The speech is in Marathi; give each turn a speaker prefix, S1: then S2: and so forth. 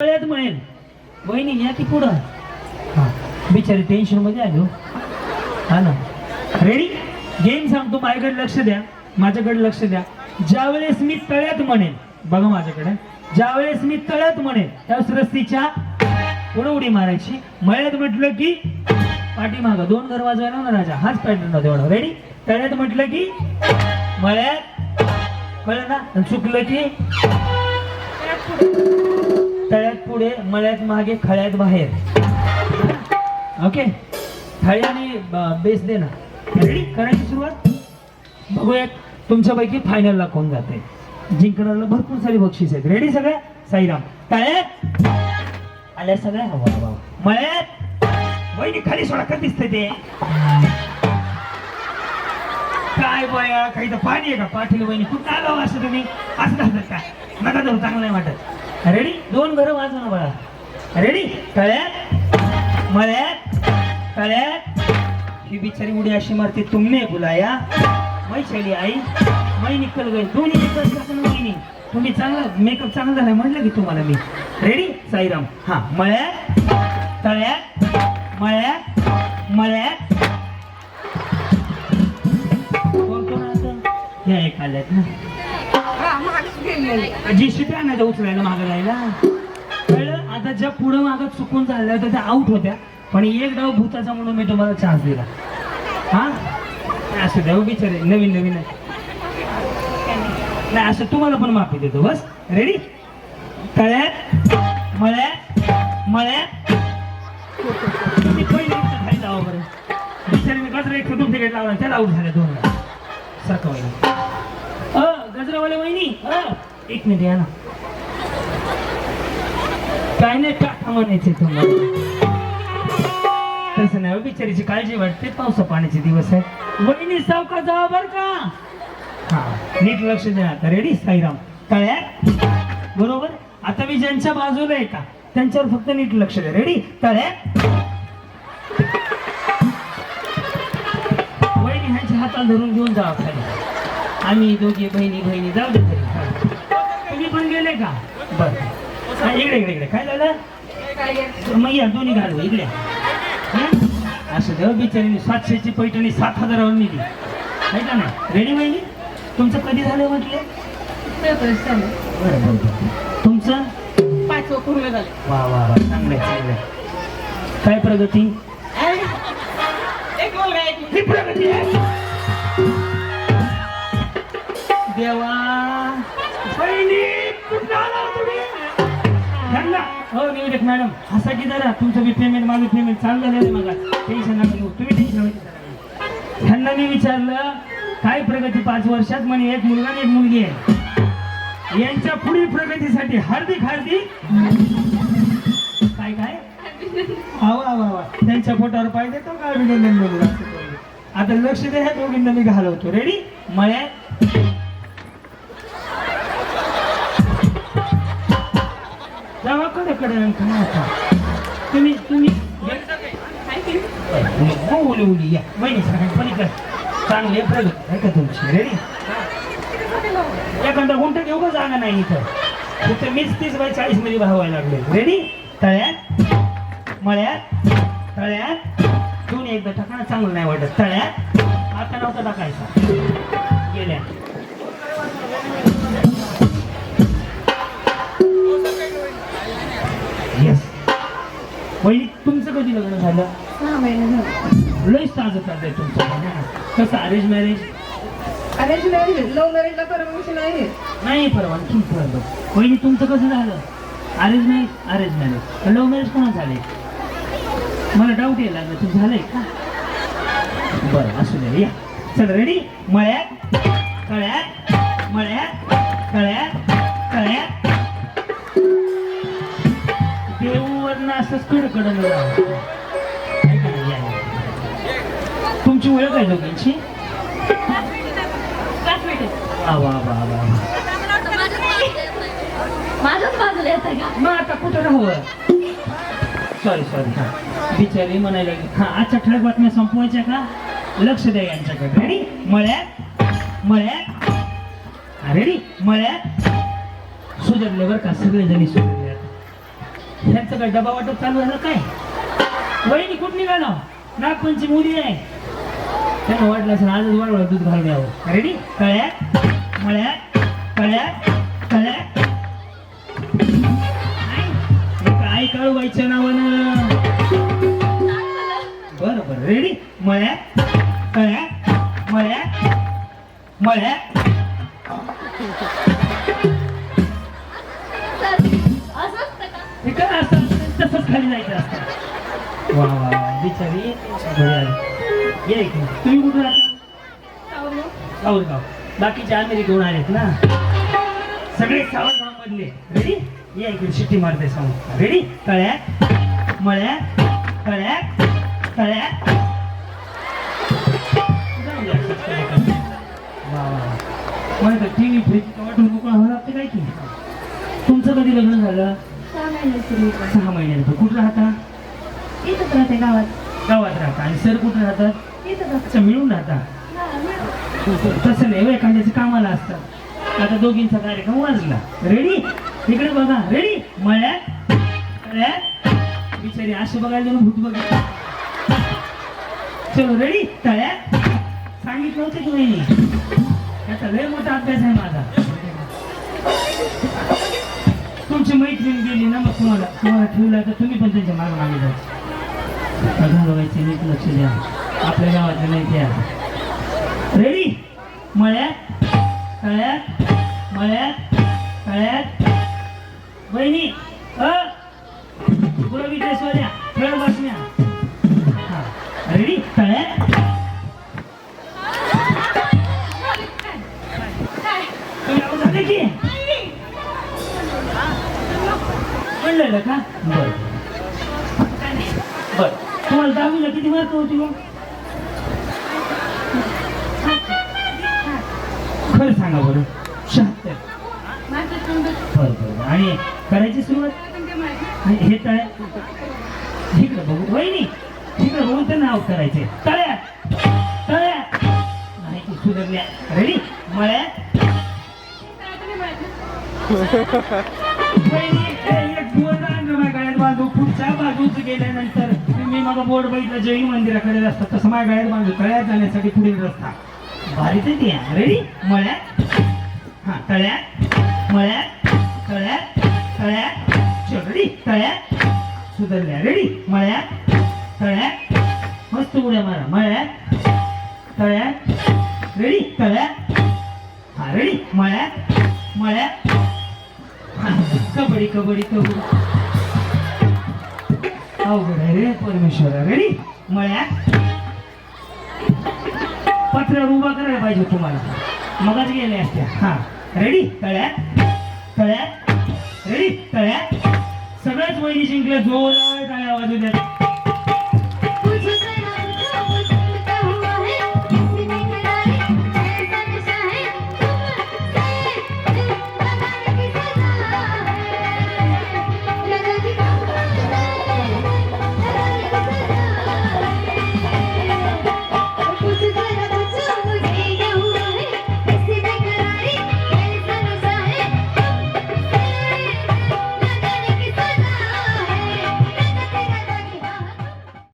S1: कळत म्हणेल बहिणी या ती पुढं? हा बिचारी टेन्शनमध्ये आलो हो. हा. ना. रेडी गेम सांगतो माझ्याकडे लक्ष द्या. माझ्याकडे लक्ष द्या. ज्यावेळेस मी तळ्यात म्हणेन बघा माझ्याकडे. ज्यावेळेस मी तळ्यात म्हणेन त्यावेळेस रस्तीच्या पुढे उडी मारायची. मळ्यात म्हटलं की पाठीमागं दोन घर वाजवायला ना राजा. हाच पॅटर्न होता एवढा. रेडी तळ्यात म्हटलं की मळ्यात कळलं ना? चुकलं की तळ्यात पुढे मळ्यात मागे खळ्यात बाहेर. ओके थाळी आणि बेस दे ना. रेडी करायची सुरुवात? बघूयात तुमच्यापैकी फायनलला कोण जाते? जिंकणाऱ्याला भरपूर सारी बक्षीस आहेत. रेडी सगळ्या? साईराम. तळ्यात आल्या सगळ्या? हवा हवा मळ्यात वहिनी खाली सोडा का दिसते ते? काय बया काही तर पाणी आहे का? पाटील वहिनी कुठं आलो हो असं तुम्ही? असं झालं का? नका जाऊ चांगलं नाही वाटत. रेडी दोन घरं वाजवा ना बाळा रेडी तळ्यात मळ्यात तळ्यात. ही बिचारी उडी अशी मारते तुमने बुलाया. मै शैली आई मै निकल गई. दोन्ही निकल कसं तुम्ही चांगला मेकअप चांगला झाला म्हटलं की तुम्हाला मी. रेडी साईराम. हा मळ्यात तळ्यात मळ्यात मळ्यात. कोण कोण आता ह्या एक आल्यात ना. जी शिट्या नाही उचलायला मागं राहिला. कळलं? आता ज्या पुढं मागं चुकून झाल्या होत्या त्या आउट होत्या. पण एक डाव भूताचा म्हणून मी तुम्हाला चान्स दिला. हा? नाही, असं द्या हो बिचारे नवीन नवीन आहे. नाही असं तुम्हाला पण माफी देतो. बस. रेडी तळ्यात मळ्यात? मळ्यात? तुम्ही पहिले खाली जावा बरं. बिचारे मी गजरा एक फोटो तिकीट लावला? त्याला आऊट झाल्या दोन वेळा. सारखं वहिनी अ गजरावाले वहिनी अ. एक मिनिट या ना. काय नाही टाका म्हणायचे तुम्हाला? तसं नाही हो, बिचारीची काळजी वाटते पावसा पाण्याचे दिवस आहे वहिनी सावका जावा बर का? हा नीट लक्ष द्या आता. रेडी साईराम. तळ्या बरोबर? आता मी ज्यांच्या बाजूला आहे का? त्यांच्यावर फक्त नीट लक्ष द्या. रेडी तळ्या वहिनी ह्यांच्या हाताला धरून घेऊन जावा खाली. आम्ही दोघी बहिणी बहिणी जाऊ दे हा. तुम्ही पण गेले का? बर. हा, इकडे इकडे इकडे. काय झालं? मग या दोन्ही घालू इकडे. हं? असं देव बिचारी सातशेची पैठणी सात हजारावर निघली आहे का नाही? रेडी बहिणी तुमचं कधी झालं म्हटले? बरं बरं बरं. तुमचं?
S2: पाचवं पूर्ण झालं.
S1: वा वा वा. चांगलं चांगलं काय प्रगती?
S2: एक मुलगा एक मुलगी.
S1: ही प्रगती आहे. देवा! बहिणी ह्यांना हो निवेदक मॅडम हसा की जरा. तुमचं बी पेमेंट माझं पेमेंट चाललं नाही आहे मग टेन्शन नका घेऊ. तुम्ही टेन्शन ह्यांना मी विचारलं काय प्रगती पाच वर्षात? म्हणे एक मुलगा आणि एक मुलगी आहे. यांच्या पुढील प्रगतीसाठी हार्दिक हार्दिक काय काय? आवा आवा आवा. त्यांच्या पोटावर पाहिजे तो का? अभिनंदन बोलू आता लक्ष द्या ह्या दोघींना मी घालवतो. रेडी मळ्यात. कडे कडे आणखी तुम्ही तुम्ही. हो उली उली या. वहिनी सगळ्यांनी पलीकडे. चांगले प्रगत आहे का तुमची? रेडी एखादा गुंठ घेऊ का जागा नाही इथं? इथं मीच तीस बाय चाळीसमध्ये भावायला लागले. रेडी तळ्यात मळ्यात तळ्यात. दोन्ही एकदा. टाकणं चांगलं नाही वाटत. तळ्यात. आता नव्हतं टाकायचा. गेल्या. कधी लग्न झालं?
S2: सहा महिने झाले.
S1: लयच ताजं आहे तुमचं. कसं arrange marriage
S2: arrange marriage love मॅरेजला permission आहे.
S1: नाही परवानगी बरं वहिनी तुमचं कसं झालं? Arrange marriage arrange marriage love marriage कोणा झाले मला डाऊट यायला लागला. तुझं झालंय का? बरं असू दे या. चल रेडी मळ्यात?
S3: माझ्याच का
S1: मग आता कुठं राहू? सॉरी सॉरी हा. बिचारी म्हणायला लागली. हा आजच्या ठळक बातम्या संपवायच्या का? लक्ष द्या यांच्याकडे. रेडी मळ्यात? मळ्यात? रेडी मळ्यात? सुधरले बरं का सगळे जणी सुधरले आता. ह्यांचं काय डबा वाटप चालू झालं काय? वहिनी कुठं निघाला? नागपंचमी मुली आहे. त्यानं वाटलं असं आजच वाढवलं दूध घालून यावं. रेडी कळ्यात? मळ्यात? कळ्यात? कळ्यात? काय काळू बाईच्या नावानं? बर बर रेडी मळ्या कळ्या मळ्या मळ्या
S3: तर असं
S1: तसंच खाली जायचं असतं. वा वा बिचारी ये तुम्ही कुठे राहता सावरगाव. बाकीचे घेऊन आलेत ना? सगळे सावरगाव मधले रेडी या इकडे शिट्टी मारते सांग रेडी कळ्यात मळ्यात कळ्यात कळ्यात तर टी व्ही फ्रीज वाटून मोकळा व्हावं लागतं काय की तुमचं कधी लग्न झालं?
S2: सहा
S1: महिन्यानंतर. कुठं राहता?
S2: इथंच राहते गावात.
S1: गावात राहता. आणि सर कुठं राहतात? अच्छा मिळून राहता. तसं नाही हो, एखाद्याचे कामाला असतात आता दोघींचा कार्यक्रम वाजला. रेडी इकडे बघा. रेडी मळ्यात? तळ्यात बिचारी असं बघायला जाऊन भूत बघा. चलो रेडी तळ्यात? सांगितलं होतं की नाही त्याचा लय मोठा अभ्यास आहे माझा. तुमची मैत्रीण गेली ना मग तुम्हाला तुम्हाला ठेवला तर तुम्ही पण त्यांच्या मागे मागे जायचं घालवायचे नीट लक्ष द्या. आपल्या गावातले नाही त्या रेडी मळ्यात? तळ्यात? मळ्यात? तळ्यात? बहिणी अ गुरवी ड्रेसवाल्या खेळ बातम्या रेडी? तळ्या
S3: काय
S1: की? म्हणलेलं का? बर. बर. तुम्हाला दहावीला किती मार्क होती मग? खरं सांगा बरं. शहात्तर. आणि करायची सुरुवात? आणि हे तळ्या इकडं बघू. वहिनी इकडं बघून ते नाव करायचे तळ्या तळ्या नाही सुधरल्या. रेडी मळ्या बोर्ड पुढच्या बाजूच गेल्यानंतर तुम्ही मग बोर्ड बघितलं जैन मंदिराकडे रस्ता तसं माझ्या गाड्यात बांधू तळ्यात जाण्यासाठी पुढील रस्ता. भारी ते रेडी मळ्यात? हा तळ्यात? मळ्यात? तळ्यात सुधारल्या. रेडी मळ्यात तळ्यात मस्त उड्या मारा. मळ्यात तळ्यात. रेडी तळ्यात. हा रेडी मळ्यात मळ्यात. कबड्डी कबड्डी कबड्डी. अवघड आहे रे परमेश्वरा. रेडी मळ्यात. पत्र उभा करायला पाहिजे तुम्हाला. मगच गेले असत्या. हा रेडी तळ्यात तळ्यात. रेडी तळ्यात. सगळ्याच वहिनी जिंकल्या जोर काय आवाज द्या.